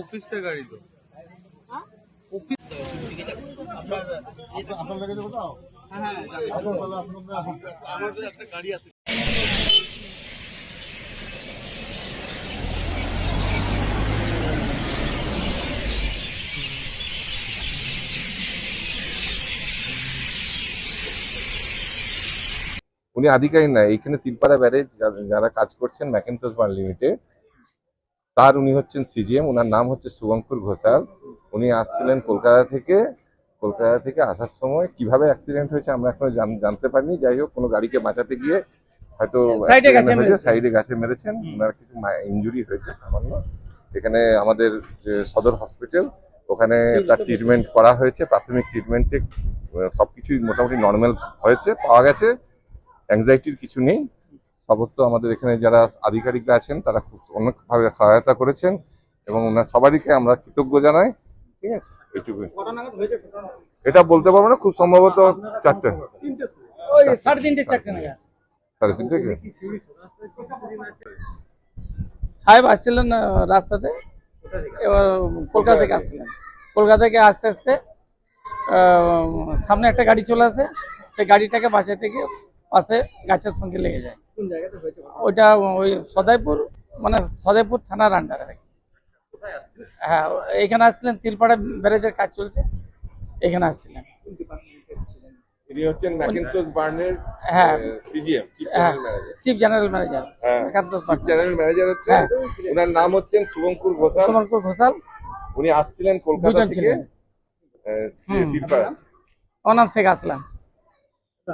অফিসের গাড়ি তো। আপনার লেগেছে কোথাও আসুন তাহলে আসুন আসুন আমাদের একটা গাড়ি আছে। উনি আধিকারিক না এইখানে তিলপাড়া ব্যারেজ যারা কাজ করছেন ম্যাকেন্টোস বার লিমিটেড তার উনি হচ্ছেন সিজিএম ওনার নাম হচ্ছে শুভঙ্কর ঘোষাল। উনি আসছিলেন কলকাতা থেকে। কলকাতা থেকে আসার সময় কীভাবে অ্যাক্সিডেন্ট হয়েছে আমরা এখনও জান- জানতে পারিনি। যাই হোক কোনো গাড়িকে বাঁচাতে গিয়ে হয়তো সাইডে সাইডে গাছে মেরেছেন। ওনার কিছু ইঞ্জুরি হয়েছে সামান্য। এখানে আমাদের যে সদর হসপিটাল ওখানে তার ট্রিটমেন্ট করা হয়েছে। প্রাথমিক ট্রিটমেন্টে সবকিছুই মোটামুটি নর্মাল হয়েছে পাওয়া গেছে। অ্যাংজাইটির কিছু নেই। সমস্ত আমাদের এখানে যারা আধিকারিকরা আছেন তারা খুব অনেকভাবে সহায়তা করেছেন এবং ওনার সবারইকে আমরা কৃতজ্ঞ জানাই ঠিক আছে? এইটুকুই। এটা বলতে পারব না খুব সম্ভবত চারটে। সাড়ে তিনটে সাহেব আসছিলেন রাস্তাতে। এবার কলকাতা থেকে আসছিলেন। কলকাতা থেকে আসতে আসতে সামনে একটা গাড়ি চলে আসে। সেই গাড়িটাকে বাঁচাতে গিয়ে পাশে গাছের সঙ্গে লেগে যায়। ওইটা ওই সদাইপুর মানে সদাইপুর থানার আন্ডারে আর কি। হ্যাঁ এখানে আসছিলেন তিলপাড়া ব্যারেজের কাজ চলছে এখানে আসছিলেন। ইনি হচ্ছেন ম্যাকিনটস বার্নের হ্যাঁ। সিজিএম চিফ হ্যাঁ general manager chief general manager হ্যাঁ হচ্ছে হ্যাঁ। ওনার নাম হচ্ছেন শুভঙ্কর ঘোষাল। ঘোষাল। উনি আসছিলেন কলকাতা থেকে। নাম শেখ আসলাম।